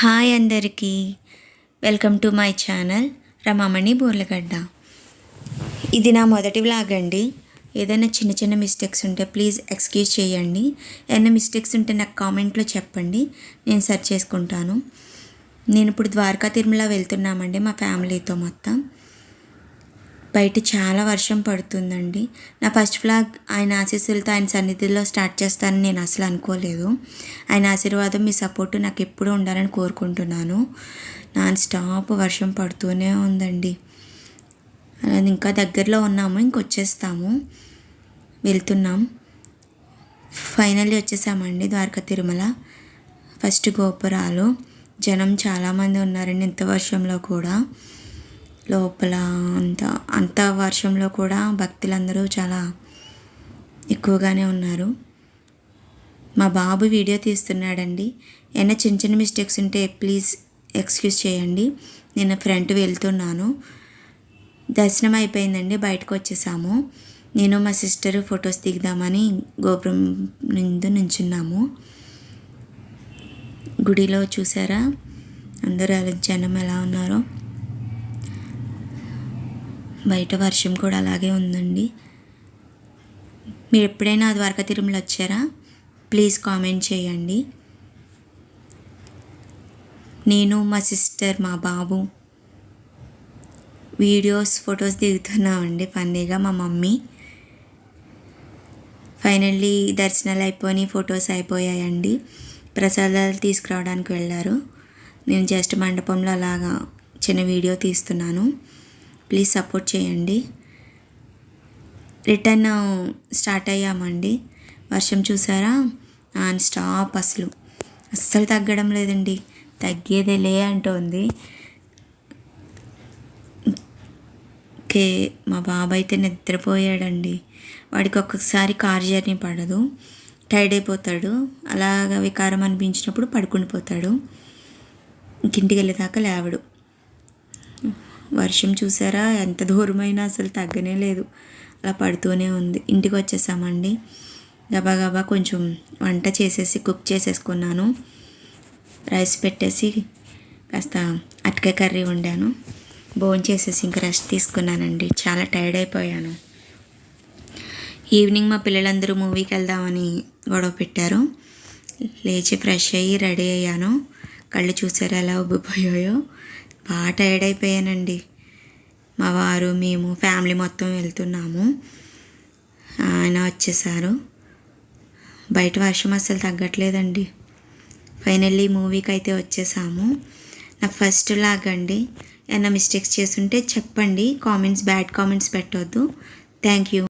Hi అందరికీ. Welcome to my channel Ramamani Borlagadda. ఇది నా మొదటి వ్లాగ్ అండి. ఏదైనా చిన్న చిన్న మిస్టేక్స్ ఉంటే ప్లీజ్ ఎక్స్క్యూజ్ చేయండి. ఏదైనా మిస్టేక్స్ ఉంటే నాకు కామెంట్లో చెప్పండి. నేను సెర్చ్ చేసుకుంటాను. నేను ఇప్పుడు ద్వారకా తిరుమల వెళ్తున్నామండి మా ఫ్యామిలీతో మొత్తం. బయట చాలా వర్షం పడుతుందండి. నా ఫస్ట్ ఫ్లాగ్ ఆయన ఆశీస్సులతో ఆయన సన్నిధిలో స్టార్ట్ చేస్తానని నేను అసలు అనుకోలేదు. ఆయన ఆశీర్వాదం మీ సపోర్ట్ నాకు ఎప్పుడూ ఉండాలని కోరుకుంటున్నాను. నాన్ స్టాప్ వర్షం పడుతూనే ఉందండి. ఇంకా దగ్గరలో ఉన్నాము ఇంకొచ్చేస్తాము వెళ్తున్నాం. ఫైనల్లీ వచ్చేసామండి ద్వారకా తిరుమల. ఫస్ట్ గోపురాలు. జనం చాలామంది ఉన్నారండి ఇంత వర్షంలో కూడా. లోపల అంత అంత వర్షంలో కూడా భక్తులందరూ చాలా ఎక్కువగానే ఉన్నారు. మా బాబు వీడియో తీస్తున్నాడండి. ఏమైనా చిన్న చిన్న మిస్టేక్స్ ఉంటే ప్లీజ్ ఎక్స్క్యూజ్ చేయండి. నేను ఫ్రంట్ వెళ్తున్నాను. దర్శనం అయిపోయిందండి బయటకు వచ్చేసాము. నేను మా సిస్టర్ ఫొటోస్ దిగుదామని గోపురం ముందు నుంచున్నాము. గుడిలో చూసారా? అందరూ అలా జనం ఎలా ఉన్నారో? బయట వర్షం కూడా అలాగే ఉందండి. మీరు ఎప్పుడైనా ద్వారకా తిరుమల వచ్చారా? ప్లీజ్ కామెంట్ చేయండి. నేను మా సిస్టర్ మా బాబు వీడియోస్ ఫొటోస్ దిగుతున్నామండి ఫన్నీగా మా మమ్మీ. ఫైనల్లీ దర్శనాలు అయిపోయి ఫొటోస్ అయిపోయాయండి. ప్రసాదాలు తీసుకురావడానికి వెళ్ళారు. నేను జస్ట్ మండపంలో అలాగా చిన్న వీడియో తీస్తున్నాను. ప్లీజ్ సపోర్ట్ చేయండి. రిటర్న్ స్టార్ట్ అయ్యామండి. వర్షం చూసారా? అండ్ స్టాప్ అసలు. అస్సలు తగ్గడం లేదండి. తగ్గేదేలే అంటోంది. ఓకే మా బాబు అయితే నిద్రపోయాడండి. వాడికి ఒక్కొక్కసారి కార్ జర్నీ పడదు. టైర్డ్ అయిపోతాడు. అలాగ వికారం అనిపించినప్పుడు పడుకుని పోతాడు ఇంటికి వెళ్ళేదాకా లేవడు. వర్షం చూసారా? ఎంత దూరమైనా అసలు తగ్గనే లేదు. అలా పడుతూనే ఉంది. ఇంటికి వచ్చేసామండి. గబా గబా కొంచెం వంట చేసేసి కుక్ చేసేసుకున్నాను. రైస్ పెట్టేసి కాస్త అటకాయ కర్రీ వండాను. బోన్ చేసేసి ఇంకా రెస్ట్ తీసుకున్నానండి. చాలా టైర్డ్ అయిపోయాను. ఈవినింగ్ మా పిల్లలందరూ మూవీకి వెళ్దామని గొడవ పెట్టారు. లేచి ఫ్రెష్ అయ్యి రెడీ అయ్యాను. కళ్ళు చూసారా ఎలా ఉబ్బిపోయాయో? బాగా టైర్డ్ అయిపోయానండి. మా వారు మేము ఫ్యామిలీ మొత్తం వెళ్తున్నాము. ఆయన వచ్చేసారు. బయట వర్షం అసలు తగ్గట్లేదండి. ఫైనల్లీ మూవీకి అయితే వచ్చేసాము. నా ఫస్ట్ లాగండి ఏమైనా మిస్టేక్స్ చేస్తుంటే చెప్పండి. కామెంట్స్ బ్యాడ్ కామెంట్స్ పెట్టవద్దు థ్యాంక్ యూ